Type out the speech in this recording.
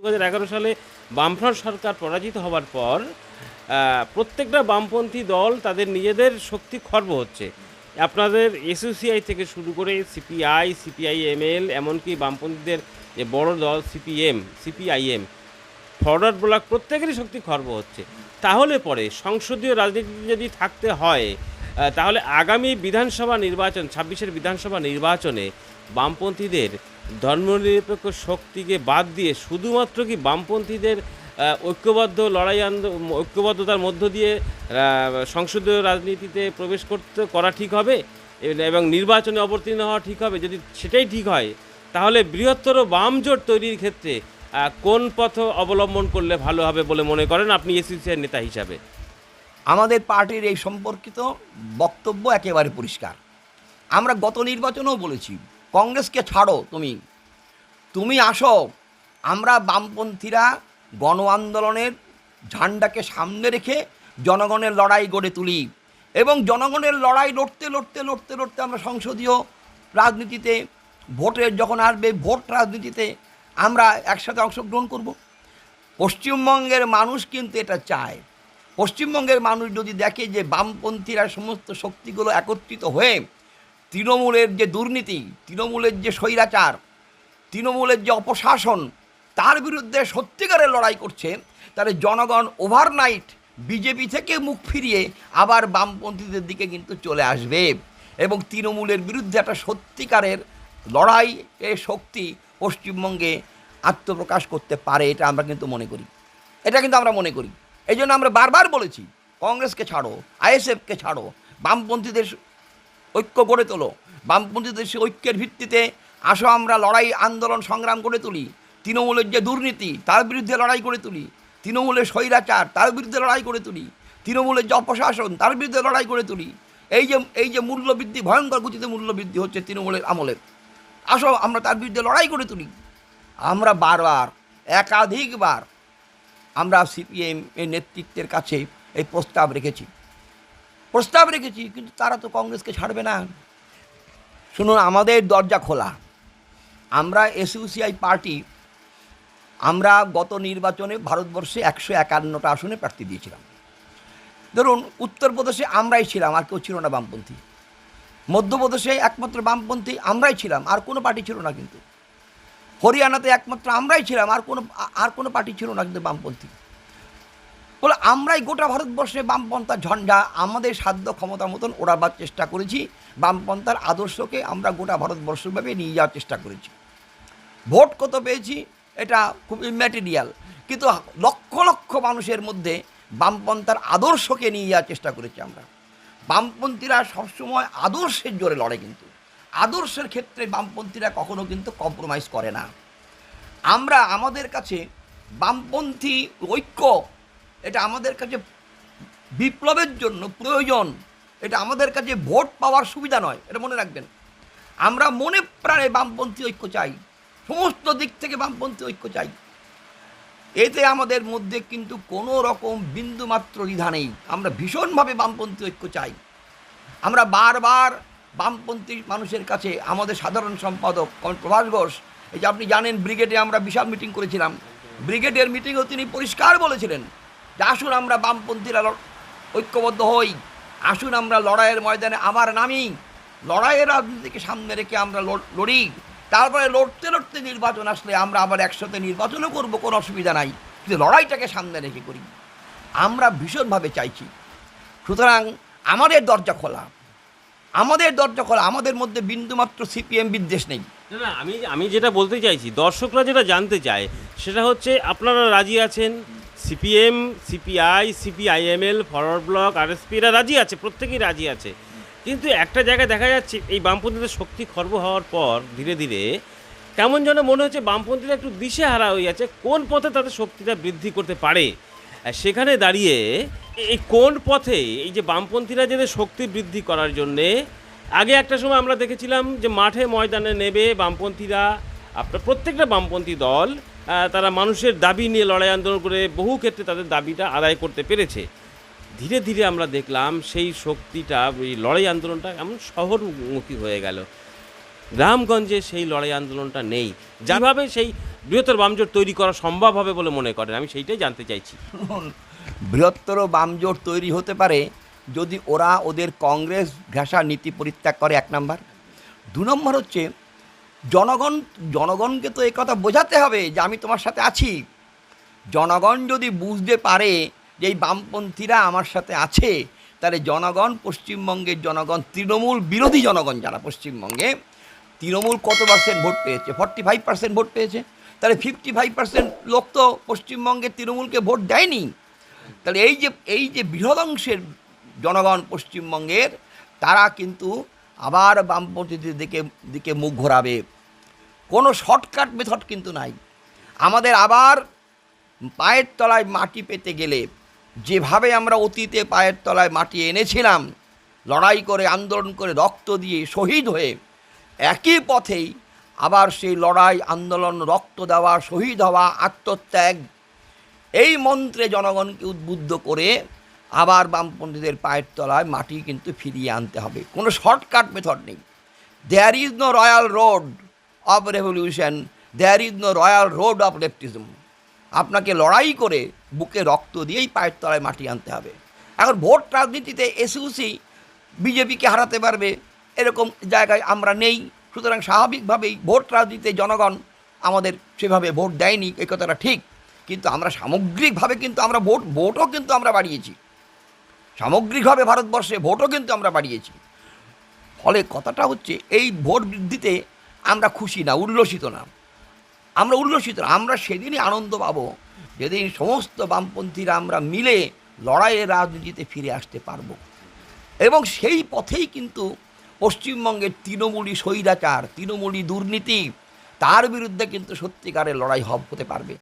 দু হাজার এগারো সালে বামফ্রন্ট সরকার পরাজিত হওয়ার পর প্রত্যেকটা বামপন্থী দল তাদের নিজেদের শক্তি খর্ব হচ্ছে। আপনাদের এসইউসিআই থেকে শুরু করে সিপিআই সিপিআইএমএল এমনকি বামপন্থীদের যে বড় দল সিপিএম সিপিআইএম ফরওয়ার্ড ব্লক প্রত্যেকেরই শক্তি খর্ব হচ্ছে। তাহলে পরে সংসদীয় রাজনীতি যদি থাকতে হয় তাহলে আগামী বিধানসভা নির্বাচন, ছাব্বিশের বিধানসভা নির্বাচনে বামপন্থীদের ধর্মনিরপেক্ষ শক্তিকে বাদ দিয়ে শুধুমাত্র কি বামপন্থীদের ঐক্যবদ্ধ লড়াই আন্দো- ঐক্যবদ্ধতার মধ্য দিয়ে সংসদীয় রাজনীতিতে প্রবেশ করতে, করা ঠিক হবে? এবং নির্বাচনে অবতীর্ণ হওয়া ঠিক হবে? যদি সেটাই ঠিক হয়, তাহলে বৃহত্তর বাম জোট তৈরির ক্ষেত্রে কোন পথ অবলম্বন করলে ভালো হবে বলে মনে করেন আপনি এসিসিআর নেতা হিসাবে? আমাদের পার্টির এই সম্পর্কিত বক্তব্য একেবারে পরিষ্কার। আমরা গত নির্বাচনেও বলেছি কংগ্রেসকে ছাড়ো তুমি। তুমি আসো, আমরা বামপন্থীরা গণ আন্দোলনের ঝান্ডাকে সামনে রেখে জনগণের লড়াই গড়ে তুলি এবং জনগণের লড়াই লড়তে লড়তে লড়তে লড়তে আমরা সংসদীয় রাজনীতিতে ভোটের যখন আসবে, ভোট রাজনীতিতে আমরা একসাথে অংশগ্রহণ করব। পশ্চিমবঙ্গের মানুষ কিন্তু এটা চায়। পশ্চিমবঙ্গের মানুষ যদি দেখে যে বামপন্থীরা সমস্ত শক্তিগুলো একত্রিত হয়ে তৃণমূলের যে দুর্নীতি, তৃণমূলের যে স্বৈরাচার, তৃণমূলের যে অপশাসন, তার বিরুদ্ধে সত্যিকারের লড়াই করছে, তাহলে জনগণ ওভারনাইট বিজেপি থেকে মুখ ফিরিয়ে আবার বামপন্থীদের দিকে কিন্তু চলে আসবে এবং তৃণমূলের বিরুদ্ধে একটা সত্যিকারের লড়াই এর শক্তি পশ্চিমবঙ্গে আত্মপ্রকাশ করতে পারে, এটা আমরা কিন্তু মনে করি। এটা কিন্তু আমরা মনে করি। এই জন্য আমরা বারবার বলেছি, কংগ্রেসকে ছাড়ো, আইএসএফকে ছাড়ো, বামপন্থীদের ঐক্য গড়ে তোলো। বামপন্থীদের সে ঐক্যের ভিত্তিতে আসো আমরা লড়াই, আন্দোলন, সংগ্রাম করে তুলি। তৃণমূলের যে দুর্নীতি, তার বিরুদ্ধে লড়াই করে তুলি। তৃণমূলের স্বৈরাচার, তার বিরুদ্ধে লড়াই করে তুলি। তৃণমূলের যে অপশাসন, তার বিরুদ্ধে লড়াই করে তুলি। এই যে এই যে মূল্যবৃদ্ধি, ভয়ঙ্কর গতিতে মূল্যবৃদ্ধি হচ্ছে তৃণমূলের আমলে। আসো, আমরা তার বিরুদ্ধে লড়াই করে তুলি। আমরা বারবার, একাধিকবার আমরা সিপিএম এর নেতৃত্বের কাছে এই প্রস্তাব রেখেছি। প্রস্তাব রেখেছি, কিন্তু তারা তো কংগ্রেসকে ছাড়বে না। শুনুন, আমাদের দরজা খোলা। আমরা এসইউসিআই পার্টি, আমরা গত নির্বাচনে ভারতবর্ষে একশো একান্নটা আসনে প্রার্থী দিয়েছিলাম। ধরুন, উত্তরপ্রদেশে আমরাই ছিলাম, আর কেউ ছিল না বামপন্থী। মধ্যপ্রদেশে একমাত্র বামপন্থী আমরাই ছিলাম, আর কোনো পার্টি ছিল না কিন্তু। হরিয়ানাতে একমাত্র আমরাই ছিলাম, আর কোনো আর কোনো পার্টি ছিল না কিন্তু বামপন্থী। বলে, আমরাই গোটা ভারতবর্ষে বামপন্থার ঝঞ্ঝা, আমাদের সাধ্য ক্ষমতা মতন ওড়াবার চেষ্টা করেছি। বামপন্থার আদর্শকে আমরা গোটা ভারতবর্ষভাবে নিয়ে যাওয়ার চেষ্টা করেছি। ভোট কত পেয়েছি, এটা খুব ইম্যাটেরিয়াল কিন্তু লক্ষ লক্ষ মানুষের মধ্যে বামপন্থার আদর্শকে নিয়ে যাওয়ার চেষ্টা করেছি আমরা। বামপন্থীরা সবসময় আদর্শের জোরে লড়ে কিন্তু। আদর্শের ক্ষেত্রে বামপন্থীরা কখনো কিন্তু কম্প্রোমাইজ করে না। আমরা, আমাদের কাছে বামপন্থী ঐক্য এটা আমাদের কাছে বিপ্লবের জন্য প্রয়োজন। এটা আমাদের কাছে ভোট পাওয়ার সুবিধা নয়, এটা মনে রাখবেন। আমরা মনে প্রাণে বামপন্থী ঐক্য চাই, সমস্ত দিক থেকে বামপন্থী ঐক্য চাই। এতে আমাদের মধ্যে কিন্তু কোনো রকম বিন্দুমাত্র দ্বিধা নেই। আমরা ভীষণভাবে বামপন্থী ঐক্য চাই। আমরা বারবার বামপন্থী মানুষের কাছে আমাদের সাধারণ সম্পাদক প্রভাস ঘোষ, এই যে আপনি জানেন ব্রিগেডে আমরা বিশাল মিটিং করেছিলাম। ব্রিগেডের মিটিংও তিনি পরিষ্কার বলেছিলেন। যে আসুন আমরা বামপন্থীরা ঐক্যবদ্ধ হই। আসুন আমরা লড়াইয়ের ময়দানে আবার নামি। লড়াইয়ের রাজনীতিকে সামনে রেখে আমরা লড়- তারপরে লড়তে লড়তে নির্বাচন আসলে আমরা আবার একসাথে নির্বাচনও করব, কোনো অসুবিধা নাই। কিন্তু লড়াইটাকে সামনে রেখে করি। আমরা ভীষণভাবে চাইছি। সুতরাং আমাদের দরজা খোলা। আমাদের দরজা খোলা। আমাদের মধ্যে বিন্দুমাত্র সিপিএম বিদ্বেষ নেই। আমি আমি যেটা বলতে চাইছি, দর্শকরা যেটা জানতে চায়, সেটা হচ্ছে আপনারা রাজি আছেন? CPM, CPI, CPIML, Forward Bloc, RSP, এরা রাজি আছে, প্রত্যেকেই রাজি আছে। কিন্তু একটা জায়গায় দেখা যাচ্ছে, এই বামপন্থীদের শক্তি খর্ব হওয়ার পর ধীরে ধীরে কেমন যেন মনে হচ্ছে বামপন্থীরা একটু দিশেহারা হয়ে যাচ্ছে, কোন পথে তাদের শক্তিটা বৃদ্ধি করতে পারে? সেখানে দাঁড়িয়ে এই কোন পথে এই যে বামপন্থীরা যে শক্তি বৃদ্ধি করার জন্যে, আগে একটা সময় আমরা দেখেছিলাম যে মাঠে ময়দানে নেবে বামপন্থীরা, আপনার প্রত্যেকটা বামপন্থী দল তারা মানুষের দাবি নিয়ে লড়াই আন্দোলন করে বহু ক্ষেত্রে তাদের দাবিটা আদায় করতে পেরেছে। ধীরে ধীরে আমরা দেখলাম সেই শক্তিটা, এই লড়াই আন্দোলনটা এমন শহরমুখী হয়ে গেল। গ্রামগঞ্জে সেই লড়াই আন্দোলনটা নেই। যেভাবে সেই বৃহত্তর বামজোট তৈরি করা সম্ভব হবে বলে মনে করেন, আমি সেইটাই জানতে চাইছি। বৃহত্তর বামজোট তৈরি হতে পারে যদি ওরা ওদের কংগ্রেস ঘেঁষা নীতি পরিত্যাগ করে এক নাম্বার। দু নম্বর হচ্ছে জনগণ, জনগণকে তো কথা বোঝাতে হবে যে আমি তোমার সাথে আছি। জনগণ যদি বুঝতে পারে যে এই বামপন্থীরা আমার সাথে আছে, তাহলে জনগণ, পশ্চিমবঙ্গের জনগণ, তৃণমূল বিরোধী জনগণ যারা পশ্চিমবঙ্গে, তৃণমূল কত পার্সেন্ট ভোট পেয়েছে? ফর্টি ফাইভ পার্সেন্ট ভোট পেয়েছে। তাহলে ফিফটি ফাইভ পার্সেন্ট লোক তো পশ্চিমবঙ্গে তৃণমূলকে ভোট দেয়নি। তাহলে এই যে এই যে বৃহৎ অংশের জনগণ পশ্চিমবঙ্গের, তারা কিন্তু আবার বামপন্থীদের দিকে দিকে মুখ ঘোরাবে। কোনো শর্টকাট মেথড কিন্তু নাই। আমাদের আবার পায়ের তলায় মাটি পেতে গেলে যেভাবে আমরা অতীতে পায়ের তলায় মাটি এনেছিলাম, লড়াই করে, আন্দোলন করে, রক্ত দিয়ে শহীদ হয়ে একই পথেই আবার সেই লড়াই, আন্দোলন, রক্ত দেওয়া, শহীদ হওয়া, আত্মত্যাগ, এই মন্ত্রে জনগণকে উদ্বুদ্ধ করে আবার বামপন্থীদের পায়ের তলায় মাটি কিন্তু ফিরিয়ে আনতে হবে। কোনো শর্টকাট মেথড নেই। There is no royal road of revolution there is no royal road of leftism আপনাকে লড়াই করে বুকে রক্ত দিয়েই পায়ের তলায় মাটি আনতে হবে। এখন ভোট রাজনীতিতে এসইউসি বিজেপিকে হারাতে পারবে, এরকম জায়গায় আমরা নেই। সুতরাং স্বাভাবিকভাবেই ভোট রাজনীতিতে জনগণ আমাদের সেভাবে ভোট দেয়নি এই কথাটা ঠিক। কিন্তু আমরা সামগ্রিকভাবে কিন্তু আমরা ভোট, ভোটও কিন্তু আমরা বাড়িয়েছি। সামগ্রিকভাবে ভারতবর্ষে ভোটও কিন্তু আমরা বাড়িয়েছি। ফলে কথাটা হচ্ছে, এই ভোট বৃদ্ধিতে আমরা খুশি না, উল্লসিত না। আমরা উল্লসিত না, আমরা সেদিনই আনন্দ পাবো যেদিন সমস্ত বামপন্থীরা আমরা মিলে লড়াইয়ের রাজনীতিতে ফিরে আসতে পারব। এবং সেই পথেই কিন্তু পশ্চিমবঙ্গের তৃণমূলী স্বৈরাচার, তৃণমূলী দুর্নীতি, তার বিরুদ্ধে কিন্তু সত্যিকারের লড়াই হব হতে পারবে।